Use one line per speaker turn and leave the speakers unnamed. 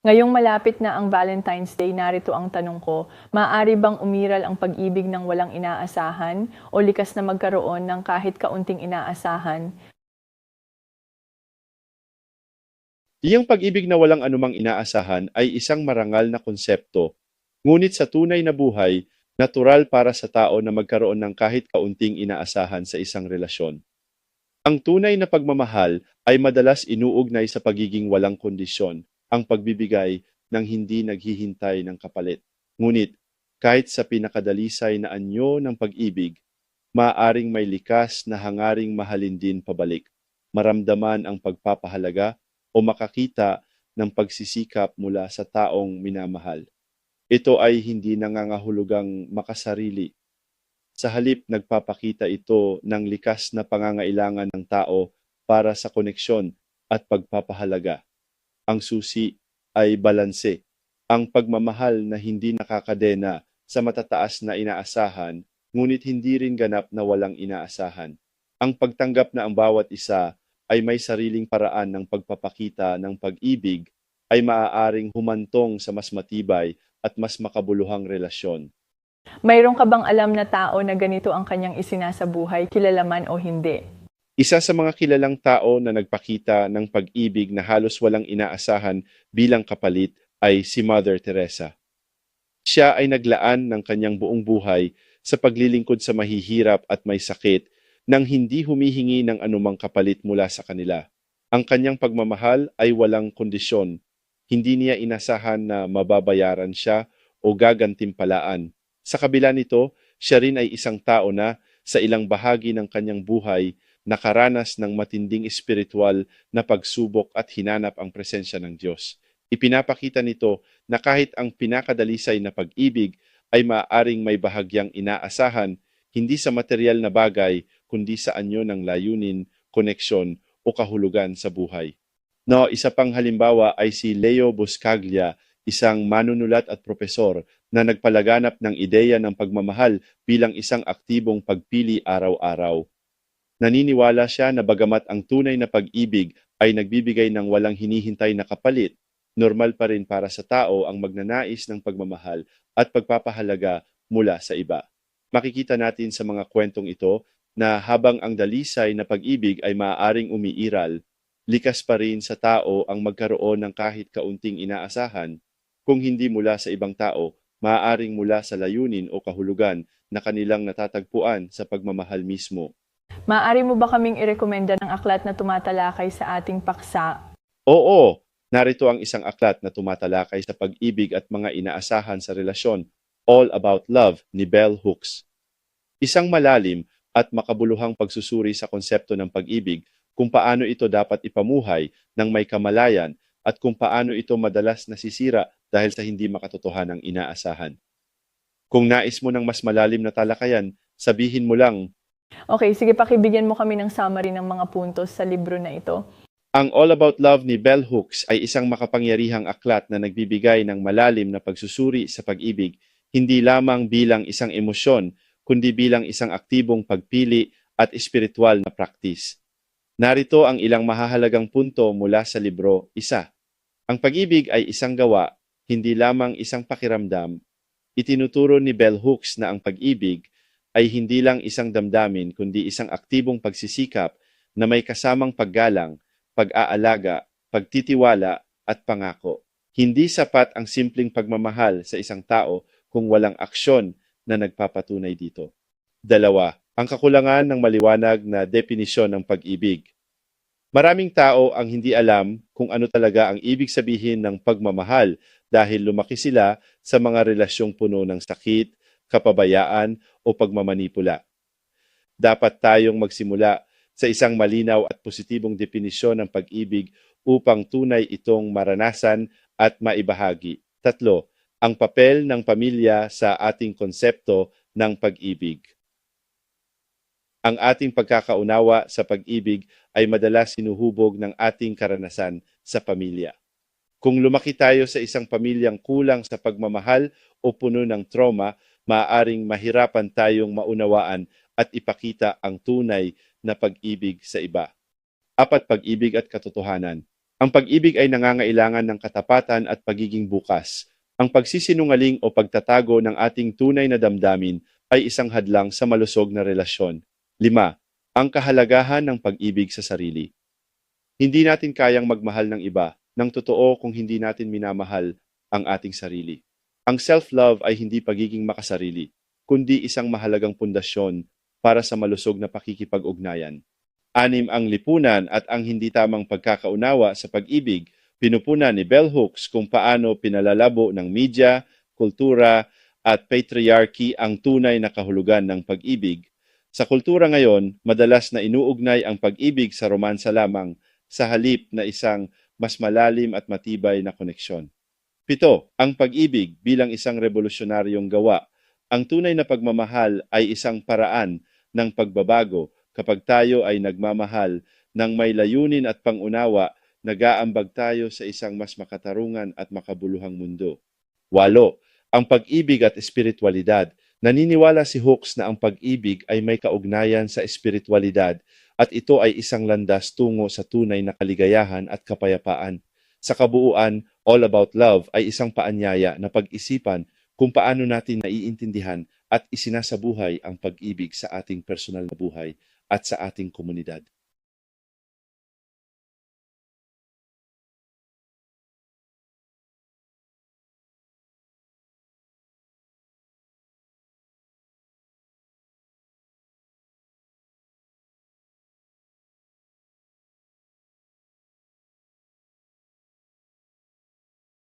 Ngayong malapit na ang Valentine's Day, narito ang tanong ko, maaari bang umiral ang pag-ibig ng walang inaasahan o likas na magkaroon ng kahit kaunting inaasahan?
Iyang pag-ibig na walang anumang inaasahan ay isang marangal na konsepto. Ngunit sa tunay na buhay, natural para sa tao na magkaroon ng kahit kaunting inaasahan sa isang relasyon. Ang tunay na pagmamahal ay madalas inuugnay sa pagiging walang kondisyon, ang pagbibigay ng hindi naghihintay ng kapalit. Ngunit, kahit sa pinakadalisay na anyo ng pag-ibig, maaring may likas na hangaring mahalin din pabalik, maramdaman ang pagpapahalaga o makakita ng pagsisikap mula sa taong minamahal. Ito ay hindi nangangahulugang makasarili. Sa halip, nagpapakita ito ng likas na pangangailangan ng tao para sa koneksyon at pagpapahalaga. Ang susi ay balanse, ang pagmamahal na hindi nakakadena sa matataas na inaasahan, ngunit hindi rin ganap na walang inaasahan. Ang pagtanggap na ang bawat isa ay may sariling paraan ng pagpapakita ng pag-ibig ay maaaring humantong sa mas matibay at mas makabuluhang relasyon.
Mayroon ka bang alam na tao na ganito ang kanyang isinasabuhay, kilala man o hindi?
Isa sa mga kilalang tao na nagpakita ng pag-ibig na halos walang inaasahan bilang kapalit ay si Mother Teresa. Siya ay naglaan ng kanyang buong buhay sa paglilingkod sa mahihirap at may sakit nang hindi humihingi ng anumang kapalit mula sa kanila. Ang kanyang pagmamahal ay walang kondisyon. Hindi niya inasahan na mababayaran siya o gagantimpalaan. Sa kabila nito, siya rin ay isang tao na sa ilang bahagi ng kanyang buhay nakaranas ng matinding espiritual na pagsubok at hinanap ang presensya ng Diyos. Ipinapakita nito na kahit ang pinakadalisay na pag-ibig ay maaaring may bahagyang inaasahan hindi sa material na bagay kundi sa anyo ng layunin, koneksyon o kahulugan sa buhay. No, isa pang halimbawa ay si Leo Buscaglia, isang manunulat at propesor na nagpalaganap ng ideya ng pagmamahal bilang isang aktibong pagpili araw-araw. Naniniwala siya na bagamat ang tunay na pag-ibig ay nagbibigay ng walang hinihintay na kapalit, normal pa rin para sa tao ang magnanais ng pagmamahal at pagpapahalaga mula sa iba. Makikita natin sa mga kwentong ito na habang ang dalisay na pag-ibig ay maaaring umiiral, likas pa rin sa tao ang magkaroon ng kahit kaunting inaasahan, kung hindi mula sa ibang tao, maaaring mula sa layunin o kahulugan na kanilang natatagpuan sa pagmamahal mismo.
Maaari mo ba kaming irekomenda ng aklat na tumatalakay sa ating paksa?
Oo, narito ang isang aklat na tumatalakay sa pag-ibig at mga inaasahan sa relasyon, All About Love ni Bell Hooks. Isang malalim at makabuluhang pagsusuri sa konsepto ng pag-ibig kung paano ito dapat ipamuhay ng may kamalayan at kung paano ito madalas nasisira dahil sa hindi makatotohanang inaasahan. Kung nais mo ng mas malalim na talakayan, sabihin mo lang,
Okay, sige pakibigyan mo kami ng summary ng mga puntos sa libro na ito.
Ang All About Love ni Bell Hooks ay isang makapangyarihang aklat na nagbibigay ng malalim na pagsusuri sa pag-ibig, hindi lamang bilang isang emosyon, kundi bilang isang aktibong pagpili at espiritual na praktis. Narito ang ilang mahahalagang punto mula sa libro. Isa, ang pag-ibig ay isang gawa, hindi lamang isang pakiramdam. Itinuturo ni Bell Hooks na ang pag-ibig ay hindi lang isang damdamin kundi isang aktibong pagsisikap na may kasamang paggalang, pag-aalaga, pagtitiwala at pangako. Hindi sapat ang simpleng pagmamahal sa isang tao kung walang aksyon na nagpapatunay dito. Dalawa, ang kakulangan ng maliwanag na definisyon ng pag-ibig. Maraming tao ang hindi alam kung ano talaga ang ibig sabihin ng pagmamahal dahil lumaki sila sa mga relasyong puno ng sakit, kapabayaan o pagmamanipula. Dapat tayong magsimula sa isang malinaw at positibong definisyon ng pag-ibig upang tunay itong maranasan at maibahagi. Tatlo, ang papel ng pamilya sa ating konsepto ng pag-ibig. Ang ating pagkakaunawa sa pag-ibig ay madalas sinuhubog ng ating karanasan sa pamilya. Kung lumaki tayo sa isang pamilyang kulang sa pagmamahal o puno ng trauma, maaaring mahirapan tayong maunawaan at ipakita ang tunay na pag-ibig sa iba. Apat, pag-ibig at katotohanan. Ang pag-ibig ay nangangailangan ng katapatan at pagiging bukas. Ang pagsisinungaling o pagtatago ng ating tunay na damdamin ay isang hadlang sa malusog na relasyon. Lima, ang kahalagahan ng pag-ibig sa sarili. Hindi natin kayang magmahal ng iba ng totoo kung hindi natin minamahal ang ating sarili. Ang self-love ay hindi pagiging makasarili, kundi isang mahalagang pundasyon para sa malusog na pakikipag-ugnayan. Anim ang lipunan at ang hindi tamang pagkakaunawa sa pag-ibig, pinupunan ni Bell Hooks kung paano pinalalabo ng media, kultura at patriarchy ang tunay na kahulugan ng pag-ibig. Sa kultura ngayon, madalas na inuugnay ang pag-ibig sa romansa lamang sa halip na isang mas malalim at matibay na koneksyon. Pito, ang pag-ibig bilang isang revolusyonaryong gawa. Ang tunay na pagmamahal ay isang paraan ng pagbabago kapag tayo ay nagmamahal ng may layunin at pangunawa, nag-aambag tayo sa isang mas makatarungan at makabuluhang mundo. Walo, ang pag-ibig at espiritualidad. Naniniwala si Hooks na ang pag-ibig ay may kaugnayan sa espiritualidad at ito ay isang landas tungo sa tunay na kaligayahan at kapayapaan. Sa kabuuan, All About Love ay isang paanyaya na pag-isipan kung paano natin naiintindihan at isinasabuhay ang pag-ibig sa ating personal na buhay at sa ating komunidad.